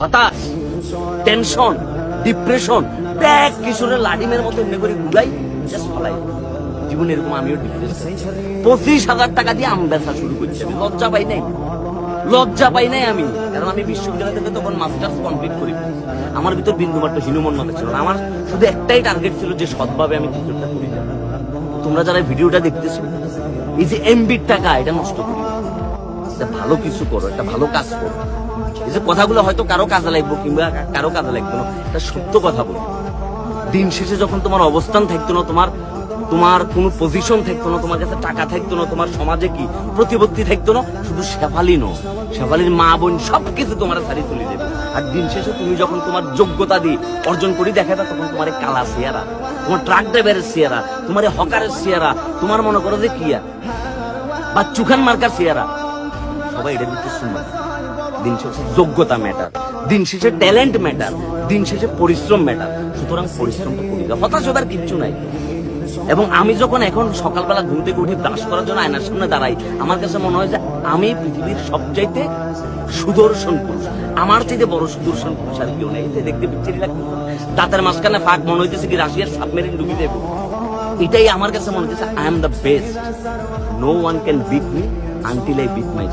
হতাশ tension depression bag কিশোরের লাডিমের মতো এমনি করে ঘুরাই জাস্ট ফলাই। জীবনে এরকম আমিও পঁচিশ হাজার টাকা দিয়ে আম বেচা শুরু করছি আমি। লজ্জা পাই নাই। লজ্জা পাই নাই আমি। কারণ আমি বিশ্ববিদ্যালয় থেকে তখন মাস্টার্স কমপ্লিট করি। আমার ভিতর বিন্দুমাত্র হীনমন্যতা ছিল আমার শুধু একটাই টার্গেট ছিল যে সৎভাবে আমি কিছু একটা করি। তোমরা যারা ভিডিওটা দেখতেছো, এই যে এমবির টাকা, এটা নষ্ট করি। একটা ভালো কিছু করো, একটা ভালো কাজ করো। এই যে কথাগুলো হয়তো কারও কাজে লাগবো কিংবা কারও কাজে লাগবে না, এটা সত্য কথা বলো দিন শেষে যখন তোমার অবস্থান থাকতো না, তোমার তোমার কোনো পজিশন থাকতো না, তোমার কাছে টাকা থাকতো না, তোমার সমাজে কি প্রতিপত্তি থাকতো না, শুধু শেফালি নো শেফালির মা বোন সব কিছু তোমার সারি তুলে দেবে। আর দিন শেষে তুমি যখন তোমার যোগ্যতা দিয়ে অর্জন করি দেখাবে তখন তোমার কালা চেয়ারা তোমার ট্রাক ড্রাইভারের চেয়ারা তোমার হকারের চেয়ারা তোমার মনে করো যে কিয়া বা চুখান মার্কার চেয়ারা সবাই এটা দিতে শুনবে। দিন শেষে যোগ্যতা ম্যাটার দিন শেষে ট্যালেন্ট ম্যাটার দিন শেষে পরিশ্রম ম্যাটার সুতরাং পরিশ্রমটা করি হতাশ হবার কিচ্ছু নাই। এবং আমি যখন এখন সকালবেলা ঘুম থেকে উঠে ব্রাশ করার জন্য আয়নার সামনে দাঁড়াই, আমার কাছে মনে হয় যে আমি পৃথিবীর সবচাইতে সুদর্শন পুরুষ। আমার চাইতে বড় সুদর্শন পুরুষ আর কেউ নেই। দেখতে লাগছে দাঁতের মাঝখানে ফাঁক মনে হইতেছে কি রাশিয়ার সাবমেরিন ডুবি দেবো। এটাই আমার কাছে মনে হচ্ছে I am the best no one can beat me until I beat my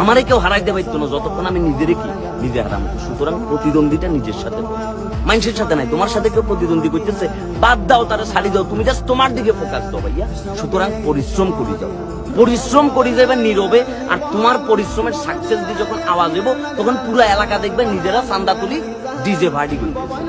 আমারে কেউ হারাইতে পারতো না যতক্ষণ আমি নিজেরে কি? নিজে হারাম সুতরাং প্রতিদ্বন্দ্বিতা নিজের সাথে মানুষের সাথে নাই, তোমার সাথে কেউ প্রতিদ্বন্দ্বী করতেছে, বাদ দাও, তারা ছাড়ি দাও। তুমি জাস্ট তোমার দিকে ফোকাস দাও ভাইয়া। সুতরাং পরিশ্রম করি যাও। পরিশ্রম করি যাবে নীরবে, আর তোমার পরিশ্রমের সাকসেস দিয়ে যখন আওয়াজ হইব, তখন পুরো এলাকা দেখবে নিজেরা চান্দা তুলি ডিজে ভাড়ি করতেছে।